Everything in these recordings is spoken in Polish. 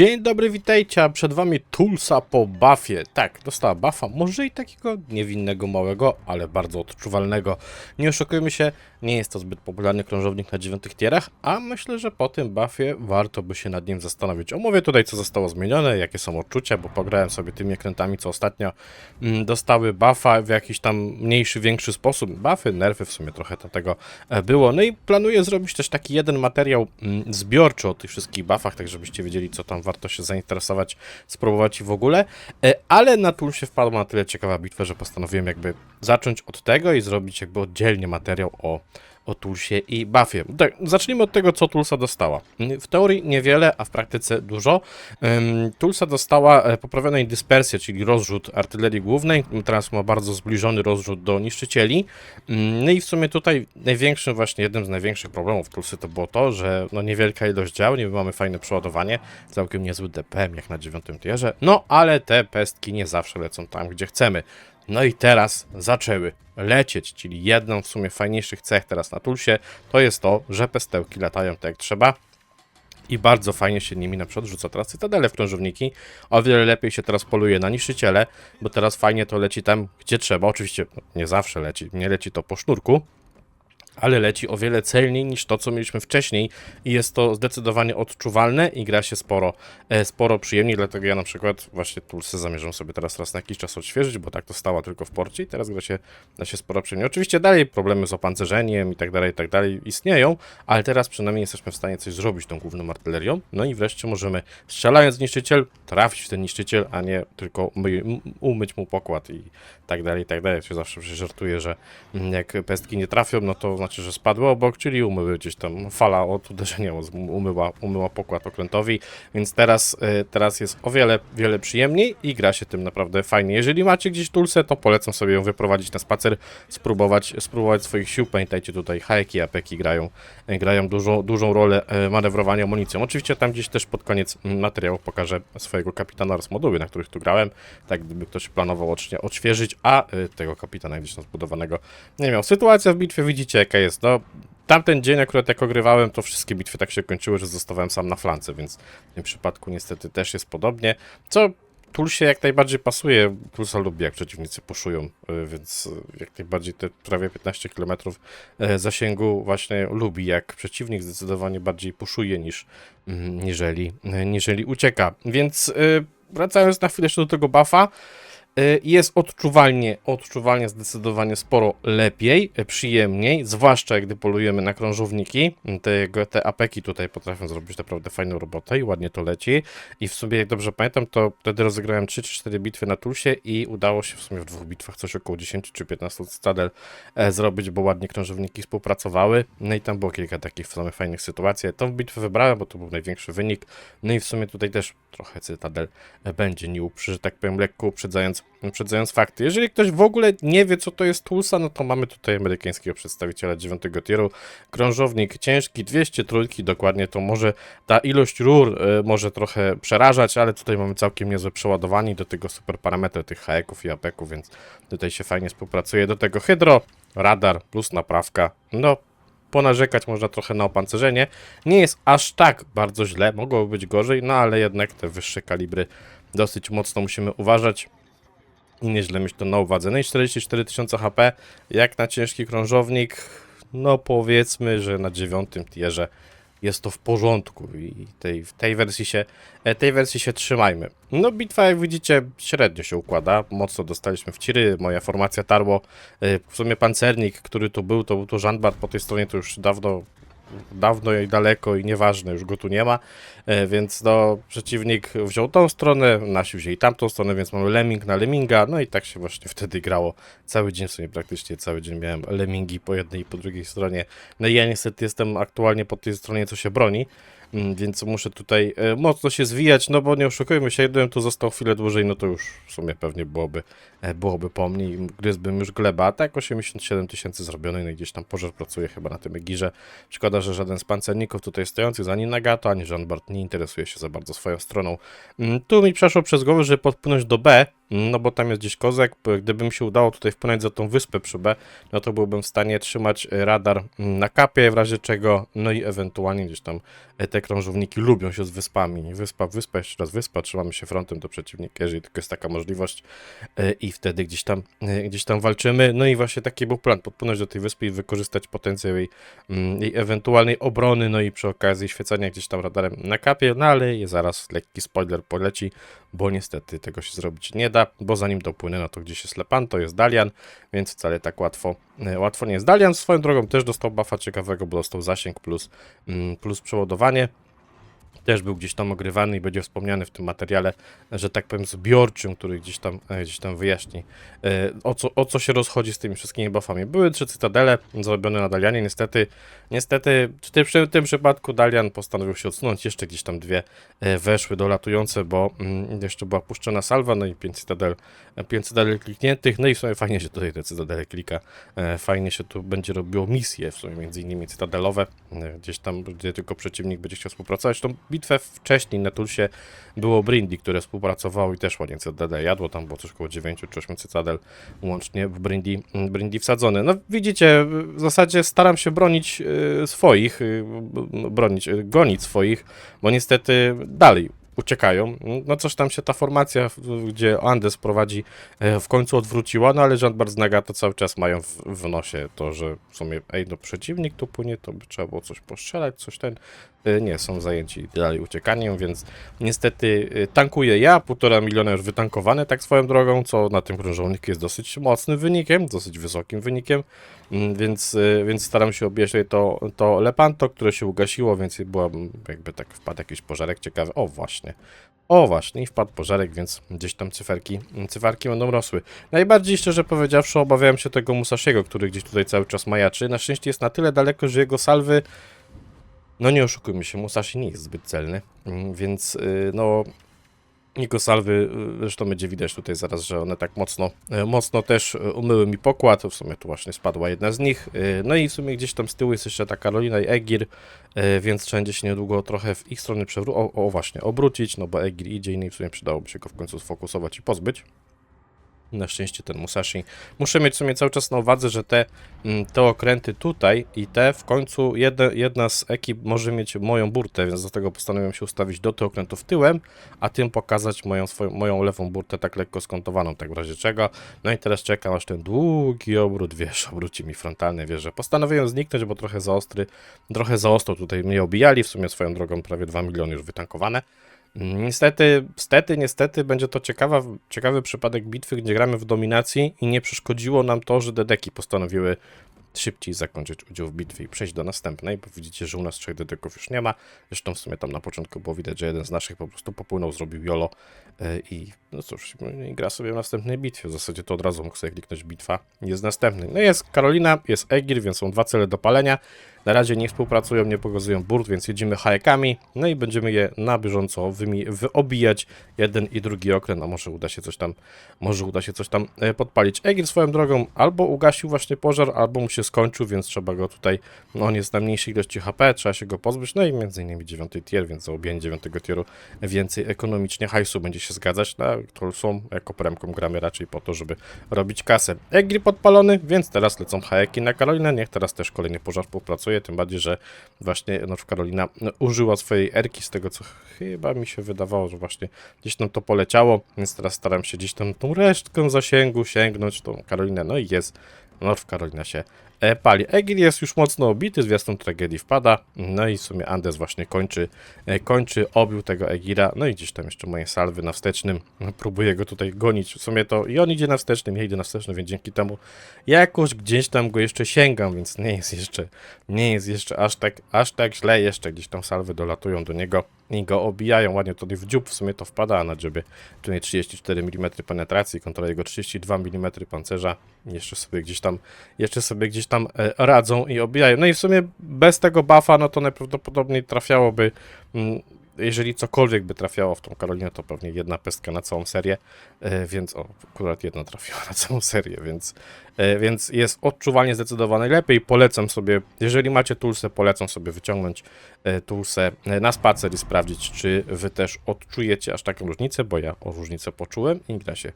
Dzień dobry, witajcie, przed wami Tulsa po buffie. Tak, dostała buffa, może i takiego niewinnego, małego, ale bardzo odczuwalnego. Nie oszukujmy się, nie jest to zbyt popularny krążownik na dziewiątych tierach, a myślę, że po tym buffie warto by się nad nim zastanowić. Omówię tutaj, co zostało zmienione, jakie są odczucia, bo pograłem sobie tymi ekrętami, co ostatnio mm, dostały buffa w jakiś tam mniejszy, większy sposób. Buffy, nerfy, w sumie trochę tego e, było. No i planuję zrobić też taki jeden materiał mm, zbiorczy o tych wszystkich buffach, tak żebyście wiedzieli, co tam warto się zainteresować, spróbować i w ogóle. E, Ale na Tulsie wpadła na tyle ciekawa bitwa, że postanowiłem jakby zacząć od tego i zrobić jakby oddzielnie materiał o o Tulsie i buffie. Tak, zacznijmy od tego, co Tulsa dostała. W teorii niewiele, a w praktyce dużo. Tulsa dostała e, poprawionej dyspersję, czyli rozrzut artylerii głównej. Teraz ma bardzo zbliżony rozrzut do niszczycieli. Ym, No i w sumie tutaj największym, właśnie jednym z największych problemów Tulsy to było to, że no niewielka ilość dział, niby mamy fajne przeładowanie, całkiem niezły DPM jak na dziewiątym tierze, no ale te pestki nie zawsze lecą tam, gdzie chcemy. No i teraz zaczęły lecieć, czyli jedną w sumie fajniejszych cech teraz na Tulsie, to jest to, że pestełki latają tak jak trzeba i bardzo fajnie się nimi na przykład rzuca teraz cytadele w krążowniki. O wiele lepiej się teraz poluje na niszczyciele, bo teraz fajnie to leci tam, gdzie trzeba. Oczywiście nie zawsze leci, nie leci to po sznurku, ale leci o wiele celniej niż to, co mieliśmy wcześniej i jest to zdecydowanie odczuwalne i gra się sporo, e, sporo przyjemniej, dlatego ja na przykład właśnie Tulsę zamierzam sobie teraz raz na jakiś czas odświeżyć, bo tak to stała tylko w porcie i teraz gra się, gra się sporo przyjemniej. Oczywiście dalej problemy z opancerzeniem i tak dalej, i tak dalej istnieją, ale teraz przynajmniej jesteśmy w stanie coś zrobić tą główną artylerią, no i wreszcie możemy strzelając niszczyciel, trafić w ten niszczyciel, a nie tylko umyć mu pokład i tak dalej, i tak dalej. Ja się zawsze żartuję, że mm, jak pestki nie trafią, no to znaczy, że spadły obok, czyli umyły gdzieś tam fala od uderzenia umyła, umyła pokład okrętowi, więc teraz, y, teraz jest o wiele, wiele przyjemniej i gra się tym naprawdę fajnie. Jeżeli macie gdzieś tulsę, to polecam sobie ją wyprowadzić na spacer, spróbować, spróbować swoich sił. Pamiętajcie tutaj hajki, apeki grają, y, grają dużą, dużą rolę y, manewrowania amunicją. Oczywiście tam gdzieś też pod koniec mm, materiału pokażę swojego kapitana oraz moduły, na których tu grałem, tak gdyby ktoś planował odświeżyć, a tego kapitana gdzieś tam zbudowanego nie miał. Sytuacja w bitwie widzicie jaka jest, no tamten dzień akurat jak ogrywałem, to wszystkie bitwy tak się kończyły, że zostawałem sam na flance, więc w tym przypadku niestety też jest podobnie, co Tulsie jak najbardziej pasuje, Tulsa lubi jak przeciwnicy puszują, y, więc y, jak najbardziej te prawie 15 km e, zasięgu właśnie lubi, jak przeciwnik zdecydowanie bardziej puszuje niż mm, niżeli, niżeli ucieka, więc y, wracając na chwilę jeszcze do tego buffa, Y, jest odczuwalnie, odczuwalnie zdecydowanie sporo lepiej, y, przyjemniej, zwłaszcza gdy polujemy na krążowniki. Te, jego- te apeki tutaj potrafią zrobić naprawdę fajną robotę i ładnie to leci. I w sumie, jak dobrze pamiętam, to wtedy rozegrałem 3 czy 4 bitwy na Tulsie i udało się w sumie w dwóch bitwach coś około 10 czy 15 cytadel e, zrobić, bo ładnie krążowniki współpracowały. No i tam było kilka takich w sumie fajnych sytuacji. Tą bitwę wybrałem, bo to był największy wynik. No i w sumie tutaj też trochę cytadel e, będzie uprzy, że tak powiem, lekko uprzedzając, uprzedzając fakty. Jeżeli ktoś w ogóle nie wie, co to jest Tulsa, no to mamy tutaj amerykańskiego przedstawiciela 9 tieru. Krążownik ciężki, 200 trójki, dokładnie to może ta ilość rur e, może trochę przerażać, ale tutaj mamy całkiem niezłe przeładowanie do tego super parametry tych haeków i apeków, więc tutaj się fajnie współpracuje. Do tego hydro, radar plus naprawka. No, ponarzekać można trochę na opancerzenie. Nie jest aż tak bardzo źle, mogłoby być gorzej, no ale jednak te wyższe kalibry dosyć mocno musimy uważać nieźle mieć to na uwadze. No i 44 tysiące HP, jak na ciężki krążownik, no powiedzmy, że na dziewiątym tierze jest to w porządku i tej, w tej wersji się e, tej wersji się trzymajmy. No bitwa jak widzicie średnio się układa, mocno dostaliśmy w ciry, moja formacja tarło, e, w sumie pancernik, który tu był, to był to Żanbart, po tej stronie to już dawno dawno i daleko i nieważne, już go tu nie ma, e, więc no przeciwnik wziął tą stronę, nasi wzięli tamtą stronę, więc mamy lemming na lemminga, no i tak się właśnie wtedy grało. Cały dzień, w sumie praktycznie cały dzień miałem lemmingi po jednej i po drugiej stronie, no i ja niestety jestem aktualnie po tej stronie, co się broni, więc muszę tutaj e, mocno się zwijać, no bo nie oszukujmy się, gdybym tu został chwilę dłużej, no to już w sumie pewnie byłoby, e, byłoby po mnie i gryzłbym już gleba, a tak 87 tysięcy zrobione, no i gdzieś tam pożar pracuje chyba na tym Egirze. Szkoda, że żaden z pancerników tutaj stojących, ani Nagato, ani Jean Bart nie interesuje się za bardzo swoją stroną. Mm, Tu mi przeszło przez głowę, żeby podpłynąć do B, no bo tam jest gdzieś kozek, gdyby mi się udało tutaj wpłynąć za tą wyspę przy B, no to byłbym w stanie trzymać radar mm, na kapie w razie czego, no i ewentualnie gdzieś tam e, krążowniki lubią się z wyspami, wyspa, wyspa, jeszcze raz wyspa, trzymamy się frontem do przeciwnika, jeżeli tylko jest taka możliwość. E, i wtedy gdzieś tam, e, gdzieś tam walczymy, no i właśnie taki był plan, podpłynąć do tej wyspy i wykorzystać potencjał jej, mm, jej ewentualnej obrony, no i przy okazji świecenia gdzieś tam radarem na kapie, no ale zaraz lekki spoiler poleci, bo niestety tego się zrobić nie da, bo zanim dopłynę, no to gdzieś jest Lepan, to jest Dalian, więc wcale tak łatwo, e, łatwo nie jest. Dalian swoją drogą też dostał buffa ciekawego, bo dostał zasięg plus, mm, plus przeładowanie. Też był gdzieś tam ogrywany i będzie wspomniany w tym materiale, że tak powiem, zbiorczym, który gdzieś tam, e, gdzieś tam wyjaśni, e, o co, o co się rozchodzi z tymi wszystkimi buffami. Były trzy cytadele zrobione na Dalianie, niestety, niestety w tym, w tym przypadku Dalian postanowił się odsunąć, jeszcze gdzieś tam dwie e, weszły dolatujące, bo mm, jeszcze była puszczona salwa, no i pięć cytadel, pięć cytadel klikniętych, no i w sumie fajnie się tutaj te cytadele klika, fajnie się tu będzie robiło misje, w sumie między innymi cytadelowe, gdzieś tam, gdzie tylko przeciwnik będzie chciał współpracować. Tą bitwę wcześniej na Tulsie było Brindy, które współpracowało i też ładnie cytadele jadło, tam było coś około 9 czy 8 cytadel łącznie w Brindy, Brindy wsadzone. No widzicie, w zasadzie staram się bronić e, swoich, b- bronić, gonić swoich, bo niestety dalej uciekają. No coś tam się ta formacja, gdzie Andes prowadzi, e, w końcu odwróciła, no ale Jean Barznaga to cały czas mają w, w nosie to, że w sumie, ej, no przeciwnik tu płynie, to by trzeba było coś postrzelać, coś ten. E, Nie, są zajęci dalej uciekaniem, więc niestety e, tankuję ja, półtora miliona już wytankowane tak swoją drogą, co na tym krążowniku jest dosyć mocnym wynikiem, dosyć wysokim wynikiem, Mm, więc, więc staram się tutaj to, to Lepanto, które się ugasiło, więc była jakby tak wpadł jakiś pożarek ciekawy. O właśnie. O właśnie, i wpadł pożarek, więc gdzieś tam cyferki, cyferki będą rosły. Najbardziej szczerze powiedziawszy, obawiałem się tego Musashiego, który gdzieś tutaj cały czas majaczy. Na szczęście jest na tyle daleko, że jego salwy. No nie oszukujmy się, Musashi nie jest zbyt celny, mm, więc y, no. Jego salwy, y, zresztą będzie widać tutaj zaraz, że one tak mocno, y, mocno też y, umyły mi pokład. W sumie tu właśnie spadła jedna z nich. No i w sumie gdzieś tam z tyłu jest jeszcze ta Karolina i Egir, więc trzeba będzie się niedługo trochę w ich stronę przewrócić. O, o właśnie, obrócić, no bo Egir idzie no i w sumie przydałoby się go w końcu sfokusować i pozbyć. Na szczęście ten Musashi. Muszę mieć w sumie cały czas na uwadze, że te, mm, te okręty tutaj i te w końcu jedna, jedna z ekip może mieć moją burtę, więc dlatego postanowiłem się ustawić do tych okrętów tyłem, a tym pokazać moją, swoją, moją lewą burtę tak lekko skontowaną, tak w razie czego. No i teraz czekam aż ten długi obrót, wiesz, obróci mi frontalny, wiesz, że postanowiłem zniknąć, bo trochę za ostry, trochę za ostro tutaj mnie obijali, w sumie swoją drogą prawie 2 miliony już wytankowane. Niestety, stety, niestety będzie to ciekawa, ciekawy przypadek bitwy, gdzie gramy w dominacji i nie przeszkodziło nam to, że dedeki postanowiły szybciej zakończyć udział w bitwie i przejść do następnej, bo widzicie, że u nas trzech dedeków już nie ma. Zresztą w sumie tam na początku było widać, że jeden z naszych po prostu popłynął, zrobił jolo e, i no cóż, gra sobie w następnej bitwie. W zasadzie to od razu mógł sobie kliknąć bitwa, jest następny. No jest Karolina, jest Egir, więc są dwa cele do palenia. Na razie nie współpracują, nie pokazują burt, więc jedziemy hajekami, no i będziemy je na bieżąco wyobijać jeden i drugi okręt, a może uda się coś tam, może uda się coś tam e, podpalić. Egir swoją drogą albo ugasił właśnie pożar, albo mu się skończył, więc trzeba go tutaj, no on jest na mniejszej ilości HP, trzeba się go pozbyć, no i między innymi dziewiąty tier, więc za obijanie dziewiątego tieru więcej ekonomicznie hajsu będzie się zgadzać, no to są jako premką gramy raczej po to, żeby robić kasę. Egir podpalony, więc teraz lecą hajeki na Karolinę, niech teraz też kolejny pożar współpracuje, tym bardziej, że właśnie no, Karolina użyła swojej erki z tego, co chyba mi się wydawało, że właśnie gdzieś tam to poleciało, więc teraz staram się gdzieś tam tą resztkę zasięgu sięgnąć, tą Karolinę, no i jest, North Karolina się pali. Egil jest już mocno obity, zwiastun tragedii wpada, no i w sumie Andes właśnie kończy, e, kończy obił tego Egira, no i gdzieś tam jeszcze moje salwy na wstecznym, no, próbuję go tutaj gonić, w sumie to i on idzie na wstecznym, ja idę na wstecznym, więc dzięki temu jakoś gdzieś tam go jeszcze sięgam, więc nie jest jeszcze, nie jest jeszcze aż tak, aż tak źle, jeszcze gdzieś tam salwy dolatują do niego i go obijają, ładnie tutaj w dziób w sumie to wpada, na dziobie tutaj 34 mm penetracji, kontrola jego 32 mm pancerza, jeszcze sobie gdzieś tam, jeszcze sobie gdzieś tam e, radzą i obijają, no i w sumie bez tego buffa, no to najprawdopodobniej trafiałoby mm, jeżeli cokolwiek by trafiało w tą Karolinę, to pewnie jedna pestka na całą serię, e, więc o, akurat jedna trafiła na całą serię, więc, e, więc jest odczuwalnie zdecydowanie lepiej. Polecam sobie, jeżeli macie Tulsę, polecam sobie wyciągnąć Tulsę na spacer i sprawdzić, czy wy też odczujecie aż taką różnicę, bo ja o różnicę poczułem i się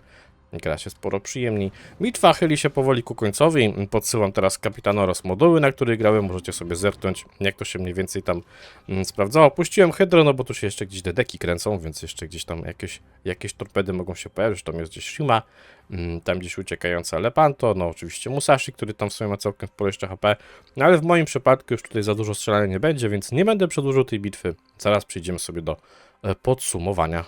Gra się sporo przyjemniej. Bitwa chyli się powoli ku końcowi. Podsyłam teraz kapitana oraz moduły, na których grałem. Możecie sobie zerknąć, jak to się mniej więcej tam mm, sprawdzało. Puściłem hydro, no bo tu się jeszcze gdzieś dedeki kręcą, więc jeszcze gdzieś tam jakieś, jakieś torpedy mogą się pojawić. Tam jest gdzieś Shima, mm, tam gdzieś uciekająca Lepanto, no oczywiście Musashi, który tam w sumie ma całkiem sporo jeszcze HP. No ale w moim przypadku już tutaj za dużo strzelania nie będzie, więc nie będę przedłużył tej bitwy. Zaraz przejdziemy sobie do e, podsumowania.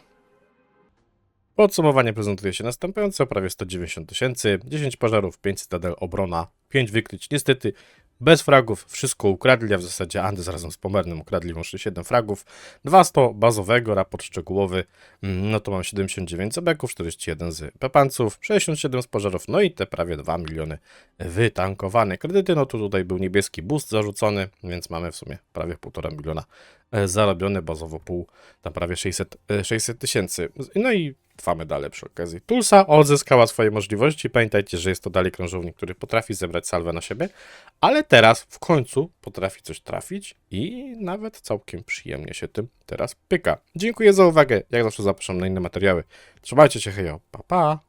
Podsumowanie prezentuje się następująco, prawie 190 tysięcy, 10 pożarów, 5 cytadel, obrona, 5 wykryć, niestety bez fragów, wszystko ukradli, a w zasadzie Andes razem z Pomernym ukradli łącznie 7 fragów, 200 bazowego, raport szczegółowy, mm, no to mam 79 zebeków, 41 z pepanców, 67 z pożarów, no i te prawie 2 miliony wytankowane. Kredyty, no to tutaj był niebieski boost zarzucony, więc mamy w sumie prawie 1,5 miliona e, zarobione, bazowo pół, tam prawie 600 e, 600 tysięcy. No i dwa medale przy okazji. Tulsa odzyskała swoje możliwości. Pamiętajcie, że jest to dalej krążownik, który potrafi zebrać salwę na siebie, ale teraz w końcu potrafi coś trafić i nawet całkiem przyjemnie się tym teraz pyka. Dziękuję za uwagę. Jak zawsze zapraszam na inne materiały. Trzymajcie się, hejo. Pa, pa.